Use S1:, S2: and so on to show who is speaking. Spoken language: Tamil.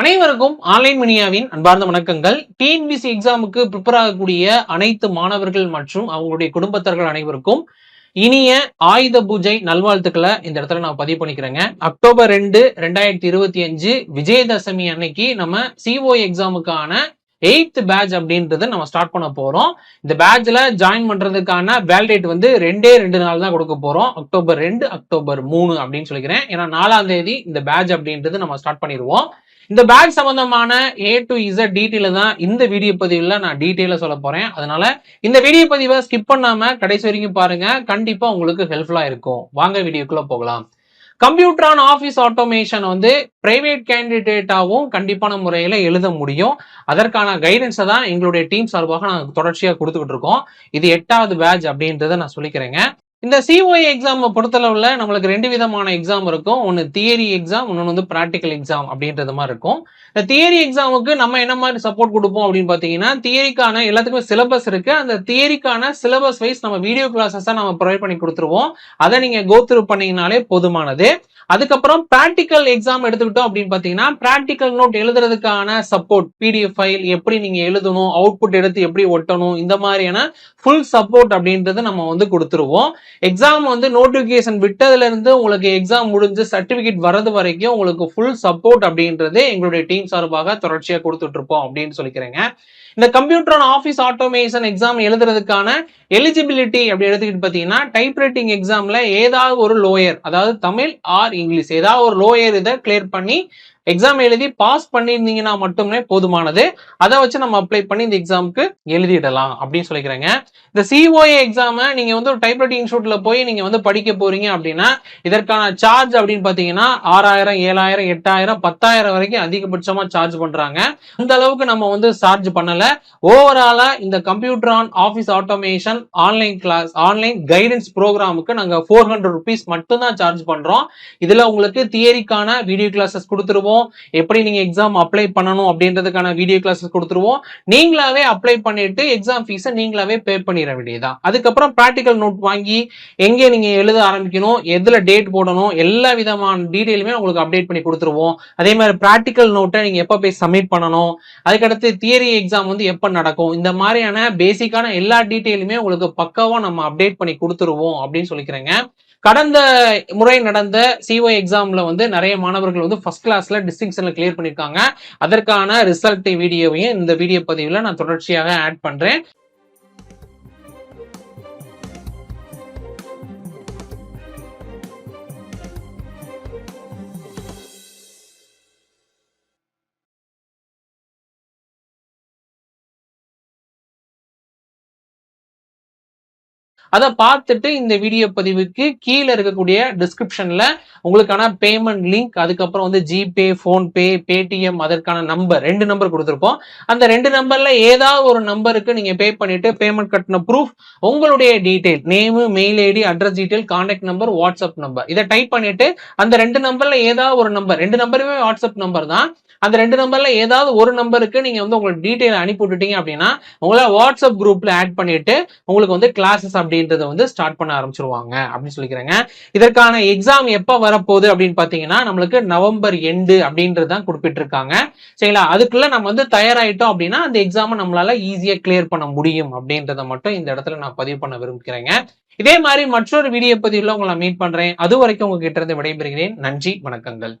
S1: அனைவருக்கும் ஆன்லைன் மினியாவின் அன்பார்ந்த வணக்கங்கள். டிஎன்பிசி எக்ஸாமுக்கு ப்ரிப்பேர் ஆகக்கூடிய அனைத்து மாணவர்கள் மற்றும் அவங்களுடைய குடும்பத்தர்கள் அனைவருக்கும் இனிய ஆயுத பூஜை நல்வாழ்த்துக்களை இந்த இடத்துல நான் பதிவு பண்ணிக்கிறேங்க. அக்டோபர் ரெண்டு ரெண்டாயிரத்தி இருபத்தி அஞ்சு விஜயதசமி அன்னைக்கு நம்ம சிஓ எக்ஸாமுக்கான எயித்து பேட்ச் அப்படின்றத நம்ம ஸ்டார்ட் பண்ண போறோம். இந்த பேட்ச்ல ஜாயின் பண்றதுக்கான வேலிடேட் வந்து ரெண்டே ரெண்டு நாள் தான் கொடுக்க போறோம். அக்டோபர் ரெண்டு அக்டோபர் மூணு அப்படின்னு சொல்லிக்கிறேன். ஏன்னா நாலாம் தேதி இந்த பேட்ச் அப்படின்றது நம்ம ஸ்டார்ட் பண்ணிடுவோம். இந்த பேக் சம்பந்தமான ஏ டு இசட் டீட்டெயில் தான் இந்த வீடியோ பதிவில் நான் டீட்டெயில சொல்ல போறேன். அதனால இந்த வீடியோ பதிவை ஸ்கிப் பண்ணாம கடைசி வரைக்கும் பாருங்க. கண்டிப்பா உங்களுக்கு ஹெல்ப்ஃபுல்லா இருக்கும். வாங்க வீடியோக்குள்ள போகலாம். கம்ப்யூட்டர் ஆன் ஆஃபீஸ் ஆட்டோமேஷன் வந்து பிரைவேட் கேண்டிடேட்டாவும் கண்டிப்பான முறையில் எழுத முடியும். அதற்கான கைடன்ஸை தான் எங்களுடைய டீம் சார்பாக நாங்கள் தொடர்ச்சியாக கொடுத்துக்கிட்டு இருக்கோம். இது எட்டாவது பேட்ச் அப்படின்றத நான் சொல்லிக்கிறேங்க. இந்த சிஓஐ எக்ஸாம் பொறுத்தளவில் நம்மளுக்கு ரெண்டு விதமான எக்ஸாம் இருக்கும். ஒன்று தியரி எக்ஸாம் இன்னொன்று வந்து ப்ராக்டிக்கல் எக்ஸாம் அப்படின்றது மாதிரி இருக்கும். இந்த தியரி எக்ஸாமுக்கு நம்ம என்ன மாதிரி சப்போர்ட் கொடுப்போம் அப்படின்னு பார்த்தீங்கன்னா தியரிக்கான எல்லாத்துக்குமே சிலபஸ் இருக்கு. அந்த தியரிக்கான சிலபஸ் வைஸ் நம்ம வீடியோ கிளாஸஸாக நம்ம ப்ரொவைட் பண்ணி கொடுத்துருவோம். அதை நீங்கள் கோத்ரூ பண்ணீங்கனாலே போதுமானது. அதுக்கப்புறம் ப்ராக்டிக்கல் எக்ஸாம் எடுத்துக்கிட்டோம் அப்படின்னு பார்த்தீங்கன்னா ப்ராக்டிக்கல் நோட் எழுதுறதுக்கான சப்போர்ட் பிடிஎஃப் ஃபைல் எப்படி நீங்கள் எழுதணும் அவுட்புட் எடுத்து எப்படி ஒட்டணும் இந்த மாதிரியான ஃபுல் சப்போர்ட் அப்படின்றது நம்ம வந்து கொடுத்துருவோம். எக்ஸாம் வந்து நோட்டிபிகேஷன் விட்டதுல இருந்து உங்களுக்கு எக்ஸாம் முடிஞ்சு சர்டிஃபிகேட் வரது வரைக்கும் உங்களுக்கு ஃபுல் சப்போர்ட் அப்படின்றது எங்களுடைய டீம் சார்பாக தொடர்ச்சியா கொடுத்துட்டு இருப்போம் அப்படின்னு சொல்லிக்கிறேங்க. இந்த கம்ப்யூட்டர் ஆஃபீஸ் ஆட்டோமேஷன் எக்ஸாம் எழுதுறதுக்கான எலிஜிபிலிட்டி அப்படி எடுத்துக்கிட்டு பார்த்தீங்கன்னா டைப் ரைட்டிங் எக்ஸாம்ல ஏதாவது ஒரு லோயர் அதாவது தமிழ் ஆர் இங்கிலீஷ் ஏதாவது ஒரு லோயர் இதை கிளியர் பண்ணி எக்ஸாம் எழுதி பாஸ் பண்ணியிருந்தீங்கன்னா மட்டுமே போதுமானது. அதை வச்சு நம்ம அப்ளை பண்ணி இந்த எக்ஸாமுக்கு எழுதிடலாம் அப்படின்னு சொல்லிக்கிறேங்க. இந்த சிஓஏ எக்ஸாமை நீங்கள் வந்து ஒரு டைப்ரைட்டிங் இன்ஸ்டியூட்டில் போய் நீங்கள் வந்து படிக்க போகிறீங்க அப்படின்னா இதற்கான சார்ஜ் அப்படின்னு பார்த்தீங்கன்னா ஆறாயிரம் ஏழாயிரம் எட்டாயிரம் பத்தாயிரம் வரைக்கும் அதிகபட்சமாக சார்ஜ் பண்ணுறாங்க அந்த அளவுக்கு நம்ம வந்து சார்ஜ் பண்ணலை. ஓவராலாக இந்த computer on office automation online class online guidance ப்ரோக்ராமுக்கு நாங்கள் ஃபோர் ஹண்ட்ரட் ருபீஸ் மட்டும்தான் சார்ஜ் பண்ணுறோம் இதில் உங்களுக்கு தியரிக்கான வீடியோ கிளாஸஸ் கொடுத்துருவோம். கொடுத்துருவோம். எப்படி நீங்கள் எக்ஸாம் அப்ளை பண்ணணும் அப்படின்றதுக்கான வீடியோ கிளாஸஸ் கொடுத்துருவோம். நீங்களாவே அப்ளை பண்ணிட்டு எக்ஸாம் ஃபீஸை நீங்களாவே பே பண்ணிட வேண்டியதுதான். அதுக்கப்புறம் ப்ராக்டிக்கல் நோட் வாங்கி எங்கே நீங்கள் எழுத ஆரம்பிக்கணும் எதில் டேட் போடணும் எல்லா விதமான டீட்டெயிலுமே உங்களுக்கு அப்டேட் பண்ணி கொடுத்துருவோம். அதே மாதிரி ப்ராக்டிக்கல் நோட்டை நீங்கள் எப்போ போய் சப்மிட் பண்ணணும் அதுக்கடுத்து தியரி எக்ஸாம் வந்து எப்போ நடக்கும் இந்த மாதிரியான பேசிக்கான எல்லா டீட்டெயிலுமே உங்களுக்கு பக்காவாக நம்ம அப்டேட் பண்ணி கொடுத்துருவோம் அப்படின்னு சொல்லிக்கிறேங்க. கடந்த முறை நடந்த சிஓ எக்ஸாம்ல வந்து நிறைய மாணவர்கள் வந்து ஃபர்ஸ்ட் கிளாஸ்ல டிஸ்டிங்ஷன்ல கிளியர் பண்ணியிருக்காங்க. அதற்கான ரிசல்ட் வீடியோவையும் இந்த வீடியோ பதிவில் நான் தொடர்ச்சியாக ஆட் பண்றேன். அதை பார்த்துட்டு இந்த வீடியோ பதிவுக்கு கீழே இருக்கக்கூடிய டிஸ்கிரிப்ஷன்ல உங்களுக்கான பேமெண்ட் லிங்க் அதுக்கப்புறம் வந்து ஜிபே ஃபோன்பே பேடிஎம் அதற்கான நம்பர் ரெண்டு நம்பர் கொடுத்துருப்போம். அந்த ரெண்டு நம்பர்ல ஏதாவது ஒரு நம்பருக்கு நீங்க பே பண்ணிட்டு பேமெண்ட் கட்டின ப்ரூஃப் உங்களுடைய detail name mail ID address detail contact number WhatsApp number இதை டைப் பண்ணிட்டு அந்த ரெண்டு நம்பர்ல ஏதாவது ஒரு நம்பர் ரெண்டு நம்பருமே வாட்ஸ்அப் நம்பர் தான். அந்த ரெண்டு நம்பர்ல ஏதாவது ஒரு நம்பருக்கு நீங்க வந்து உங்களுக்கு டீடைல் அனுப்பி விட்டுட்டீங்க அப்படின்னா உங்களை வாட்ஸ்அப் குரூப்ல ஆட் பண்ணிட்டு உங்களுக்கு வந்து கிளாஸஸ் அப்படின்றத வந்து ஸ்டார்ட் பண்ண ஆரம்பிச்சிருவாங்க அப்படின்னு சொல்லிக்கிறாங்க. இதற்கான எக்ஸாம் எப்போ வரப்போகுது அப்படின்னு பார்த்தீங்கன்னா நம்மளுக்கு நவம்பர் எண்டு அப்படின்றது தான் குறிப்பிட்டிருக்காங்க. சரிங்களா? அதுக்குள்ள நம்ம வந்து தயாராயிட்டோம் அப்படின்னா அந்த எக்ஸாமை நம்மளால ஈஸியாக கிளியர் பண்ண முடியும் அப்படின்றத மட்டும் இந்த இடத்துல நான் பதிவு பண்ண விரும்புகிறேங்க. இதே மாதிரி மற்றொரு வீடியோ பதிவில் உங்களை மீட் பண்றேன். அது வரைக்கும் உங்ககிட்ட இருந்து விடைபெறுகிறேன். நன்றி வணக்கங்கள்.